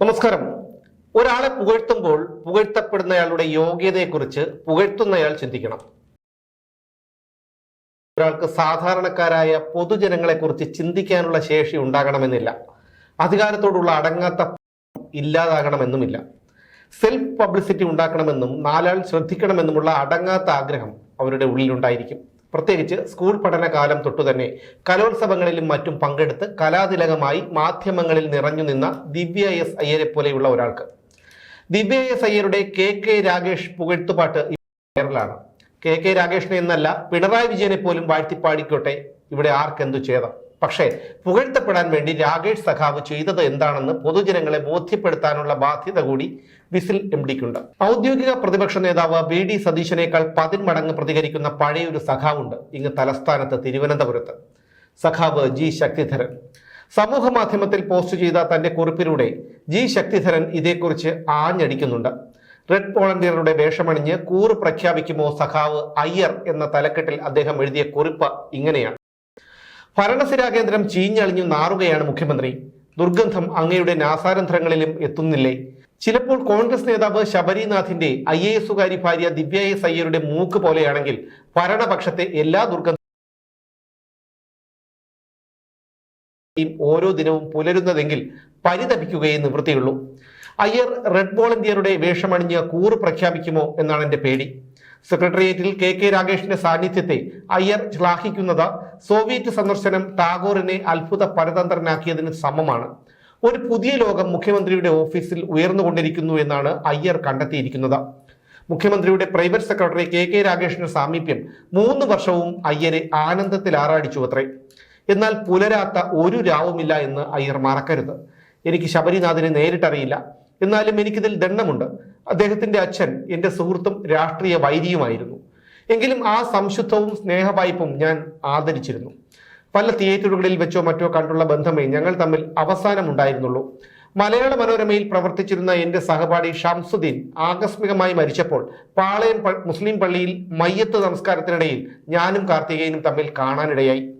നമസ്കാരം. ഒരാളെ പുകഴ്ത്തുമ്പോൾ പുകഴ്ത്തപ്പെടുന്നയാളുടെ യോഗ്യതയെക്കുറിച്ച് പുകഴ്ത്തുന്നയാൾ ചിന്തിക്കണം. ഒരാൾക്ക് സാധാരണക്കാരായ പൊതുജനങ്ങളെക്കുറിച്ച് ചിന്തിക്കാനുള്ള ശേഷി ഉണ്ടാകണമെന്നില്ല. അധികാരത്തോടുള്ള അടങ്ങാത്ത ഇല്ലാതാകണമെന്നുമില്ല. സെൽഫ് പബ്ലിസിറ്റി ഉണ്ടാക്കണമെന്നും നാലാൾ ശ്രദ്ധിക്കണമെന്നുമുള്ള അടങ്ങാത്ത ആഗ്രഹം അവരുടെ ഉള്ളിലുണ്ടായിരിക്കും. പ്രത്യേകിച്ച് സ്കൂൾ പഠനകാലം തൊട്ടുതന്നെ കലോത്സവങ്ങളിലും മറ്റും പങ്കെടുത്ത് കലാതിലകമായി മാധ്യമങ്ങളിൽ നിറഞ്ഞു നിന്ന ദിവ്യ എസ് അയ്യരെ പോലെയുള്ള ഒരാൾക്ക്. ദിവ്യ എസ് അയ്യരുടെ കെ കെ രാഗേഷ് പുകഴ്ത്തുപാട്ട് വൈറലാണ് കെ കെ രാഗേഷിനെ എന്നല്ല പിണറായി വിജയനെ പോലും വാഴ്ത്തിപ്പാടിക്കോട്ടെ ഇവിടെ ആർക്കെന്തു ഛേദം? പക്ഷേ പുകഴ്ത്തപ്പെടാൻ വേണ്ടി രാകേഷ് സഖാവ് ചെയ്തത് എന്താണെന്ന് പൊതുജനങ്ങളെ ബോധ്യപ്പെടുത്താനുള്ള ബാധ്യത കൂടി വിസിൽ എം ഡിക്കുണ്ട്. ഔദ്യോഗിക പ്രതിപക്ഷ നേതാവ് വി ഡി സതീശനേക്കാൾ പതിന്മടങ്ങ് പ്രതികരിക്കുന്ന പഴയൊരു സഖാവുണ്ട് ഇങ്ങ് തലസ്ഥാനത്ത് തിരുവനന്തപുരത്ത്. സഖാവ് ജി ശക്തിധരൻ. സമൂഹ മാധ്യമത്തിൽ പോസ്റ്റ് ചെയ്ത തന്റെ കുറിപ്പിലൂടെ ജി ശക്തിധരൻ ഇതേക്കുറിച്ച് ആഞ്ഞടിക്കുന്നുണ്ട്. റെഡ് വോളണ്ടിയറുടെ വേഷമണിഞ്ഞ് കൂറ് പ്രഖ്യാപിക്കുമോ സഖാവ് അയ്യർ എന്ന തലക്കെട്ടിൽ അദ്ദേഹം എഴുതിയ കുറിപ്പ് ഇങ്ങനെയാണ്. ഭരണസിരാ കേന്ദ്രം ചീഞ്ഞളിഞ്ഞു നാറുകയാണ് മുഖ്യമന്ത്രി. ദുർഗന്ധം അങ്ങയുടെ നാസാരന്ധ്രങ്ങളിലും എത്തുന്നില്ലേ? ചിലപ്പോൾ കോൺഗ്രസ് നേതാവ് ശബരിനാഥിന്റെ ഐ എ എസുകാരി ഭാര്യ ദിവ്യ എസ് അയ്യരുടെ മൂക്ക് പോലെയാണെങ്കിൽ ഭരണപക്ഷത്തെ എല്ലാ ദുർഗന്ധം ഓരോ ദിനവും പുലരുന്നതെങ്കിൽ പരിതപിക്കുകയേ നിവൃത്തിയുള്ളൂ. അയ്യർ റെഡ് വോളണ്ടിയറുടെ വേഷമണിഞ്ഞ് കൂറ് പ്രഖ്യാപിക്കുമോ എന്നാണ് എന്റെ പേടി. സെക്രട്ടേറിയറ്റിൽ കെ കെ രാഗേഷിന്റെ സാന്നിധ്യത്തെ അയ്യർ ശ്ലാഘിക്കുന്നത് സോവിയറ്റ് സന്ദർശനം ടാഗോറിനെ അത്ഭുത പരതന്ത്രനാക്കിയതിന് സമമാണ്. ഒരു പുതിയ ലോകം മുഖ്യമന്ത്രിയുടെ ഓഫീസിൽ ഉയർന്നുകൊണ്ടിരിക്കുന്നു എന്നാണ് അയ്യർ കണ്ടെത്തിയിരിക്കുന്നത്. മുഖ്യമന്ത്രിയുടെ പ്രൈവറ്റ് സെക്രട്ടറി കെ കെ രാഗേഷിന്റെ സാമീപ്യം മൂന്ന് വർഷവും അയ്യരെ ആനന്ദത്തിൽ ആറാടിച്ചു അത്രേ എന്നാൽ പുലരാത്ത ഒരു രാവുമില്ല എന്ന് അയ്യർ മറക്കരുത്. എനിക്ക് ശബരിനാഥിനെ നേരിട്ടറിയില്ല. എന്നാലും എനിക്കിതിൽ ദണ്ണമുണ്ട് അദ്ദേഹത്തിന്റെ അച്ഛൻ എന്റെ സുഹൃത്തും രാഷ്ട്രീയ വൈരിയുമായിരുന്നു. എങ്കിലും ആ സംശുദ്ധവും സ്നേഹവായ്പും ഞാൻ ആദരിച്ചിരുന്നു. പല തിയേറ്ററുകളിൽ വെച്ചോ മറ്റോ കണ്ടുള്ള ബന്ധമേ ഞങ്ങൾ തമ്മിൽ അവസാനമുണ്ടായിരുന്നുള്ളൂ. മലയാള മനോരമയിൽ പ്രവർത്തിച്ചിരുന്ന എന്റെ സഹപാഠി ഷംസുദ്ദീൻ ആകസ്മികമായി മരിച്ചപ്പോൾ പാളയം മുസ്ലിം പള്ളിയിൽ മയ്യത്ത് നമസ്കാരത്തിനിടയിൽ ഞാനും കാർത്തികേയനും തമ്മിൽ കാണാനിടയായി.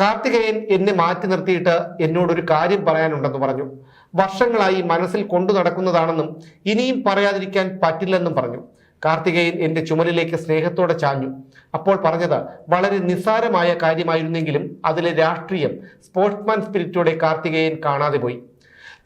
കാർത്തികേയൻ എന്നെ മാറ്റി നിർത്തിയിട്ട് എന്നോടൊരു കാര്യം പറയാനുണ്ടെന്ന് പറഞ്ഞു. വർഷങ്ങളായി മനസ്സിൽ കൊണ്ടു നടക്കുന്നതാണെന്നും ഇനിയും പറയാതിരിക്കാൻ പറ്റില്ലെന്നും പറഞ്ഞു. കാർത്തികേയൻ എന്റെ ചുമലിലേക്ക് സ്നേഹത്തോടെ ചാഞ്ഞു. അപ്പോൾ പറഞ്ഞത് വളരെ നിസ്സാരമായ കാര്യമായിരുന്നെങ്കിലും അതിലെ രാഷ്ട്രീയം സ്പോർട്സ്മാൻ സ്പിരിറ്റോടെ കാർത്തികേയൻ കാണാതെ പോയി.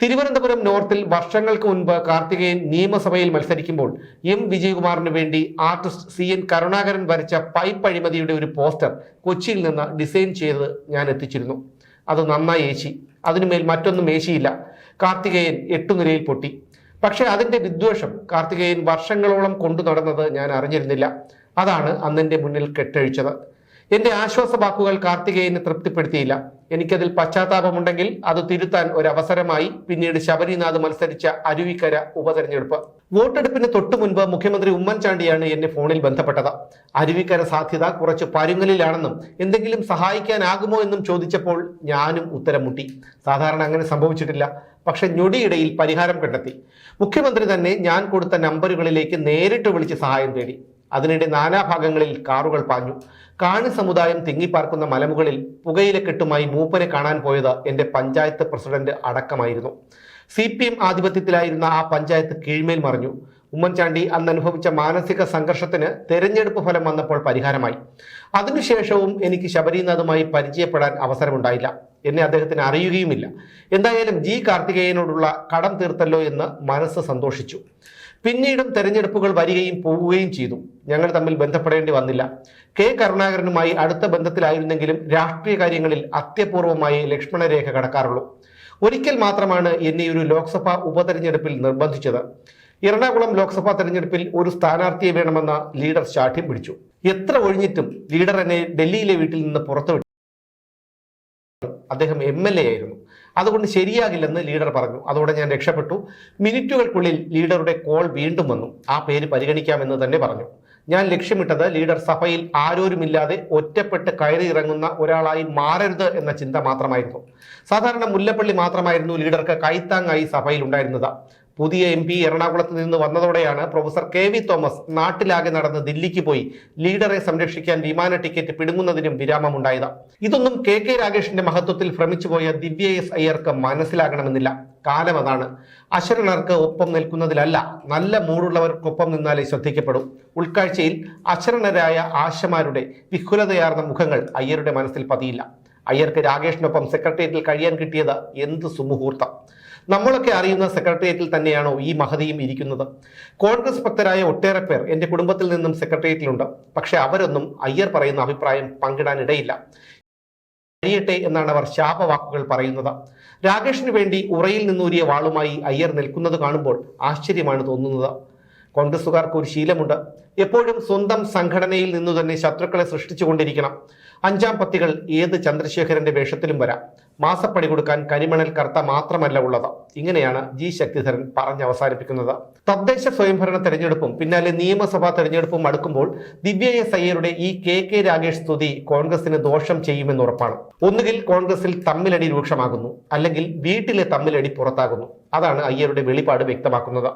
തിരുവനന്തപുരം നോർത്തിൽ വർഷങ്ങൾക്ക് മുൻപ് കാർത്തികേയൻ നിയമസഭയിൽ മത്സരിക്കുമ്പോൾ എം വിജയകുമാറിന് വേണ്ടി ആർട്ടിസ്റ്റ് സി എൻ കരുണാകരൻ വരച്ച പൈപ്പ് അഴിമതിയുടെ ഒരു പോസ്റ്റർ കൊച്ചിയിൽ നിന്ന് ഡിസൈൻ ചെയ്ത് ഞാൻ എത്തിച്ചിരുന്നു. അത് നന്നായി ഏശി. അതിനുമേൽ മറ്റൊന്നും ഏശിയില്ല. കാർത്തികേയൻ എട്ടുനിലയിൽ പൊട്ടി. പക്ഷേ അതിന്റെ വിദ്വേഷം കാർത്തികേയൻ വർഷങ്ങളോളം കൊണ്ടു നടന്നത് ഞാൻ അറിഞ്ഞിരുന്നില്ല. അതാണ് അന്നെന്റെ മുന്നിൽ കെട്ടഴിച്ചത്. എന്റെ ആശ്വാസ വാക്കുകൾ കാർത്തികേയനെ തൃപ്തിപ്പെടുത്തിയില്ല. എനിക്കതിൽ പശ്ചാത്താപമുണ്ടെങ്കിൽ അത് തിരുത്താൻ ഒരു അവസരമായി പിന്നീട് ശബരിനാഥ് മത്സരിച്ച അരുവിക്കര ഉപതെരഞ്ഞെടുപ്പ്. വോട്ടെടുപ്പിന് തൊട്ടു മുൻപ് മുഖ്യമന്ത്രി ഉമ്മൻചാണ്ടിയാണ് എന്നെ ഫോണിൽ ബന്ധപ്പെട്ടത്. അരുവിക്കര സാധ്യത കുറച്ച് പരുങ്ങലിലാണെന്നും എന്തെങ്കിലും സഹായിക്കാനാകുമോ എന്നും ചോദിച്ചപ്പോൾ ഞാനും ഉത്തരം മുട്ടി സാധാരണ അങ്ങനെ സംഭവിച്ചിട്ടില്ല. പക്ഷെ ഞൊടിയിടയിൽ പരിഹാരം കണ്ടെത്തി. മുഖ്യമന്ത്രി തന്നെ ഞാൻ കൊടുത്ത നമ്പറുകളിലേക്ക് നേരിട്ട് വിളിച്ച് സഹായം തേടി. അതിനിടെ നാനാഭാഗങ്ങളിൽ കാറുകൾ പാഞ്ഞു. കാണി സമുദായം തിങ്ങിപ്പാർക്കുന്ന മലമുകളിൽ പുകയില കെട്ടുമായി മൂപ്പനെ കാണാൻ പോയത് എന്റെ പഞ്ചായത്ത് പ്രസിഡന്റ് അടക്കമായിരുന്നു. സി പി എം ആധിപത്യത്തിലായിരുന്ന ആ പഞ്ചായത്ത് കീഴ്മേൽ മറിഞ്ഞു. ഉമ്മൻചാണ്ടി അന്ന് അനുഭവിച്ച മാനസിക സംഘർഷത്തിന് തെരഞ്ഞെടുപ്പ് ഫലം വന്നപ്പോൾ പരിഹാരമായി. അതിനുശേഷവും എനിക്ക് ശബരിനാഥുമായി പരിചയപ്പെടാൻ അവസരമുണ്ടായില്ല. എന്നെ അദ്ദേഹത്തിന് അറിയുകയുമില്ല. എന്തായാലും ജി കാർത്തികേയനോടുള്ള കടം തീർത്തല്ലോ എന്ന് മനസ്സ് സന്തോഷിച്ചു. പിന്നീടും തെരഞ്ഞെടുപ്പുകൾ വരികയും പോവുകയും ചെയ്തു. ഞങ്ങൾ തമ്മിൽ ബന്ധപ്പെടേണ്ടി വന്നില്ല. കെ കരുണാകരനുമായി അടുത്ത ബന്ധത്തിലായിരുന്നെങ്കിലും രാഷ്ട്രീയ കാര്യങ്ങളിൽ അത്യപൂർവമായി ലക്ഷ്മണരേഖ കടക്കാറുള്ളൂ. ഒരിക്കൽ മാത്രമാണ് എന്നെ ഒരു ലോക്സഭാ ഉപതെരഞ്ഞെടുപ്പിൽ നിർബന്ധിച്ചത്. എറണാകുളം ലോക്സഭാ തെരഞ്ഞെടുപ്പിൽ ഒരു സ്ഥാനാർത്ഥിയെ വേണമെന്ന ലീഡർ ശാഠ്യം പിടിച്ചു. എത്ര ഒഴിഞ്ഞിട്ടും ലീഡർ എന്നെ ഡൽഹിയിലെ വീട്ടിൽ നിന്ന് പുറത്തുവിട്ടു അദ്ദേഹം എം എൽ എ ആയിരുന്നു. അതുകൊണ്ട് ശരിയാകില്ലെന്ന് ലീഡർ പറഞ്ഞു. അതോടെ ഞാൻ രക്ഷപ്പെട്ടു. മിനിറ്റുകൾക്കുള്ളിൽ ലീഡറുടെ കോൾ വീണ്ടും വന്നു. ആ പേര് പരിഗണിക്കാമെന്ന് തന്നെ പറഞ്ഞു. ഞാൻ ലക്ഷ്യമിട്ടത് ലീഡർ സഭയിൽ ആരോരുമില്ലാതെ ഒറ്റപ്പെട്ട് കയറി ഇറങ്ങുന്ന ഒരാളായി മാറരുത് എന്ന ചിന്ത മാത്രമായിരുന്നു. സാധാരണ മുല്ലപ്പള്ളി മാത്രമായിരുന്നു ലീഡർക്ക് കൈത്താങ്ങായി സഭയിൽ ഉണ്ടായിരുന്നത്. പുതിയ എം പി എറണാകുളത്ത് നിന്ന് വന്നതോടെയാണ് പ്രൊഫസർ കെ വി തോമസ് നാട്ടിലാകെ നടന്ന് ദില്ലിക്ക് പോയി ലീഡറെ സംരക്ഷിക്കാൻ വിമാന ടിക്കറ്റ് പിടുങ്ങുന്നതിനും വിരാമമുണ്ടായത്. ഇതൊന്നും കെ കെ രാഗേഷിന്റെ മഹത്വത്തിൽ ഭ്രമിച്ചുപോയ ദിവ്യ എസ് അയ്യർക്ക് മനസ്സിലാകണമെന്നില്ല. കാലം അതാണ്. അശരണർക്ക് ഒപ്പം നിൽക്കുന്നതിലല്ല നല്ല മൂടുള്ളവർക്കൊപ്പം നിന്നാലേ ശ്രദ്ധിക്കപ്പെടും. ഉൾക്കാഴ്ചയിൽ അശരണരായ ആശമാരുടെ വിഹുലതയാർന്ന മുഖങ്ങൾ അയ്യരുടെ മനസ്സിൽ പതിയില്ല. അയ്യർക്ക് രാഗേഷിനൊപ്പം സെക്രട്ടേറിയറ്റിൽ കഴിയാൻ കിട്ടിയത് എന്ത് സുമുഹൂർത്തം. നമ്മളൊക്കെ അറിയുന്ന സെക്രട്ടേറിയറ്റിൽ തന്നെയാണോ ഈ മഹതിയും ഇരിക്കുന്നത്? കോൺഗ്രസ് ഭക്തരായ ഒട്ടേറെ പേർ എന്റെ കുടുംബത്തിൽ നിന്നും സെക്രട്ടേറിയറ്റിലുണ്ട്. പക്ഷേ അവരൊന്നും അയ്യർ പറയുന്ന അഭിപ്രായം പങ്കിടാനിടയില്ല. കഴിയട്ടെ എന്നാണ് അവർ ശാപവാക്കുകൾ പറയുന്നത്. രാകേഷിന് വേണ്ടി ഉറയിൽ നിന്നൂരിയ വാളുമായി അയ്യർ നിൽക്കുന്നത് കാണുമ്പോൾ ആശ്ചര്യമാണ് തോന്നുന്നത്. കോൺഗ്രസുകാർക്ക് ഒരു ശീലമുണ്ട്. എപ്പോഴും സ്വന്തം സംഘടനയിൽ നിന്നു തന്നെ ശത്രുക്കളെ സൃഷ്ടിച്ചുകൊണ്ടിരിക്കണം. അഞ്ചാം പത്തികൾ ഏത് ചന്ദ്രശേഖരന്റെ വേഷത്തിലും വരാം. മാസപ്പടി കൊടുക്കാൻ കരിമണൽ കർത്ത മാത്രമല്ല ഉള്ളത്. ഇങ്ങനെയാണ് ജി ശക്തിധരൻ പറഞ്ഞ് അവസാനിപ്പിക്കുന്നത്. തദ്ദേശ സ്വയംഭരണ തെരഞ്ഞെടുപ്പും പിന്നാലെ നിയമസഭാ തെരഞ്ഞെടുപ്പും അടുക്കുമ്പോൾ ദിവ്യ എസ് അയ്യരുടെ ഈ കെ കെ രാഗേഷ് സ്തുതി കോൺഗ്രസിന് ദോഷം ചെയ്യുമെന്ന് ഉറപ്പാണ്. ഒന്നുകിൽ കോൺഗ്രസിൽ തമ്മിലടി രൂക്ഷമാകുന്നു അല്ലെങ്കിൽ വീട്ടിലെ തമ്മിലടി പുറത്താകുന്നു. അതാണ് അയ്യരുടെ വെളിപാട് വ്യക്തമാക്കുന്നത്.